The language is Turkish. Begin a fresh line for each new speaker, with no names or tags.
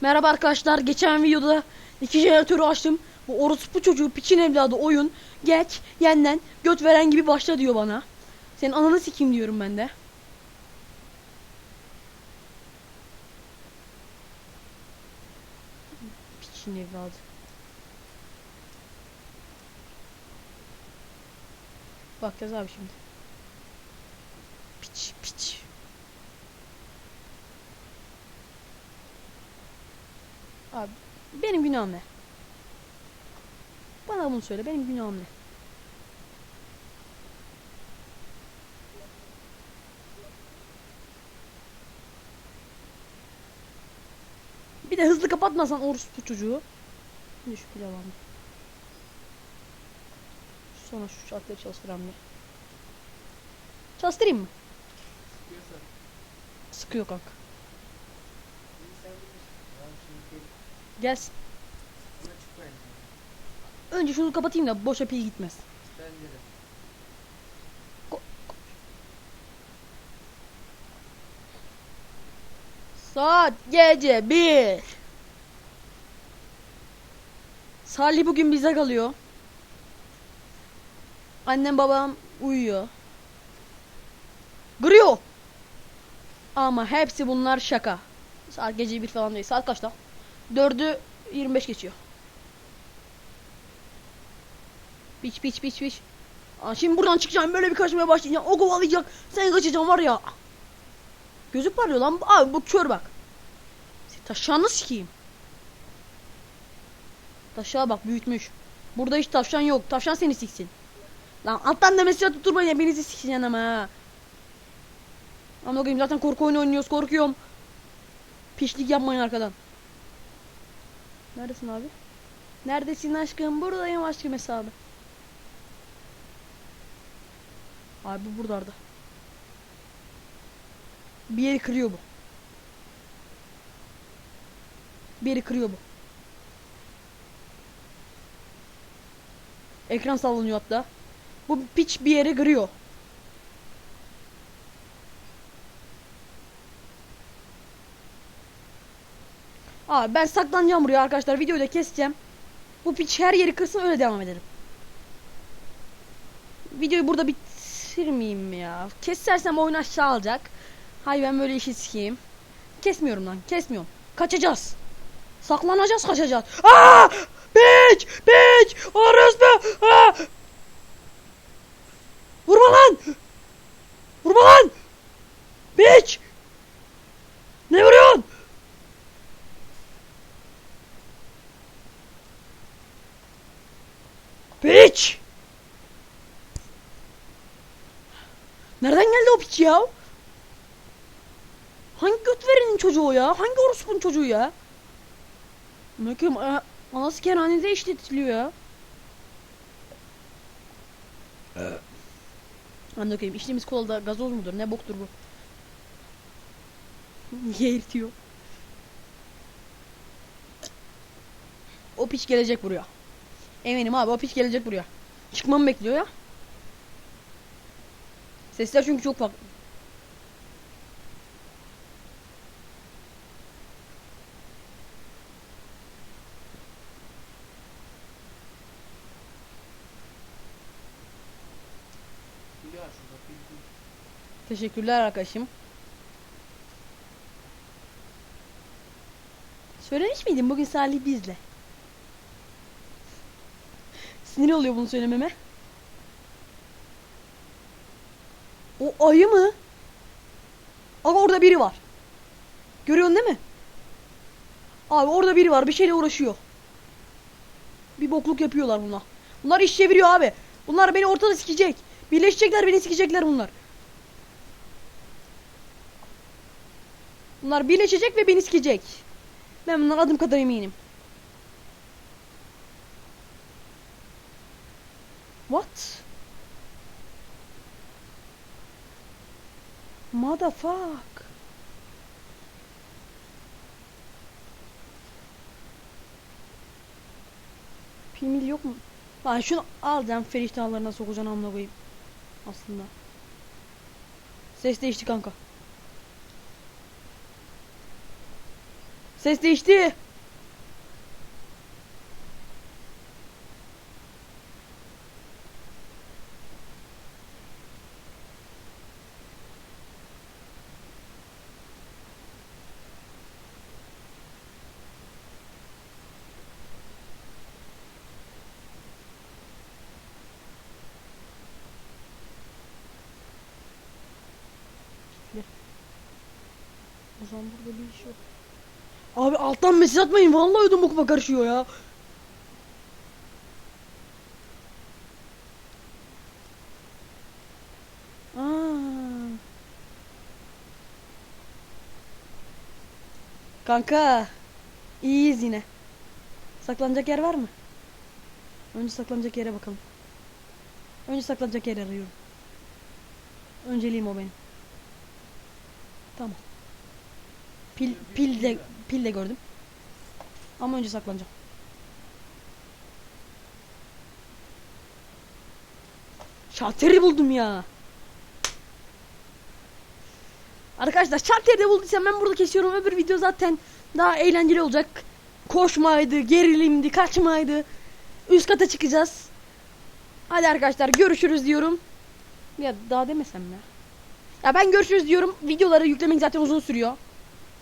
Merhaba arkadaşlar. Geçen videoda iki jeneratörü açtım. Bu orospu çocuğu piçin evladı oyun. Geç yenden göt veren gibi başla diyor bana. Senin ananı sikeyim diyorum ben de. Piçin evladı. Bakacağız abi şimdi. Piç piç. Abi benim günahım ne? Bana bunu söyle benim günahım ne? Bir de hızlı kapatmasan orospu çocuğu. Şimdi şu pilav alayım. Sonra şu şartları çalıştıran bir. Çalıştırayım mı? Sıkıyor kanka.
iyi sen bilirsin. Ben şimdi gelip
Gelsin. Önce şunu kapatayım da boşa pil gitmez. Saat gece bir. Salih bugün bize kalıyor. Annem babam uyuyor. Gırıyor. Ama hepsi bunlar şaka. Saat gece bir falan değil. Saat kaçta? Dördü 25 geçiyor. Piç piç piç piç. Aa, şimdi buradan çıkacağım böyle bir kaçmaya başlayacağım. O kovalayacak. Sen kaçacaksın var ya. Gözü parlıyor lan. Abi bu kör bak. Taşağını sikeyim. Taşağa bak büyütmüş. Burada hiç tavşan yok. Tavşan seni siksin. Lan alttan da mesaj tutturmayın hepinizi siksin ama ha. Koyayım zaten korku oyunu oynuyoruz korkuyorum. Pişlik yapmayın arkadan. Neredesin abi? Neredesin aşkım? Buradayım aşkım hesabı. Abi bu buralarda. Bir yeri kırıyor bu. Bir yeri kırıyor bu. Ekran sallanıyor hatta. Bu piç bir yeri kırıyor. Abi ben saklanacağım buraya arkadaşlar. Videoyu da keseceğim. Bu piç her yeri kırsın öyle devam edelim. Videoyu burada bitirmeyeyim mi ya? Kesersem oyun aşağı alacak. Hay ben böyle işi sikeyim. Kesmiyorum lan kesmiyorum. Kaçacağız. Saklanacağız kaçacağız. Aa! Piç! Piç! Orospu! Aa! Vurma lan! Vurma lan! Piç! Ne vuruyorsun? Piç! Piç ya? Hangi göt verenin çocuğu o ya? Hangi orospunun çocuğu ya? Bakıyorum a- anası kerhanede işletiliyor ya. De okuyayım. İçtiğimiz kolda gazoz mudur? Ne boktur bu? Niye eritiyor? O piç gelecek buraya. Eminim abi o piç gelecek buraya. Çıkmamı bekliyor ya. Sesler çünkü çok farklı. Teşekkürler arkadaşım. Söylemiş miydim bugün Salih bizle? Sinir oluyor bunu söylememe. O ayı mı? Ama orada biri var. Görüyorsun değil mi? Abi orada biri var bir şeyle uğraşıyor. Bir bokluk yapıyorlar buna. Bunlar iş çeviriyor abi. Bunlar beni ortada sikecek. Birleşecekler beni sikecekler bunlar. Bunlar birleşecek ve beni sikecek. Ben bundan adım kadar eminim. Motherfuck. Pimil yok mu? Lan şunu alacağım feriştahlarına sokacağım amına koyayım. Aslında. Ses değişti kanka. Ses değişti. Zaman burada bir iş yok. Abi alttan mesaj atmayın. Vallahi ödüm bokuma karışıyor ya. Kanka. iyiyiz yine. Saklanacak yer var mı? Önce saklanacak yere bakalım. Önce saklanacak yer arıyorum. Önceliğim o benim. Tamam. Pil pil de pil de gördüm. Ama önce saklanacağım. Şalteri buldum ya. Arkadaşlar şalteri de bulduysam ben burada kesiyorum. Öbür video zaten daha eğlenceli olacak. Koşmaydı, gerilimdi, kaçmaydı. Üst kata çıkacağız. Hadi arkadaşlar görüşürüz diyorum. Ya daha demesem ya. Ya ben görüşürüz diyorum. Videoları yüklemek zaten uzun sürüyor.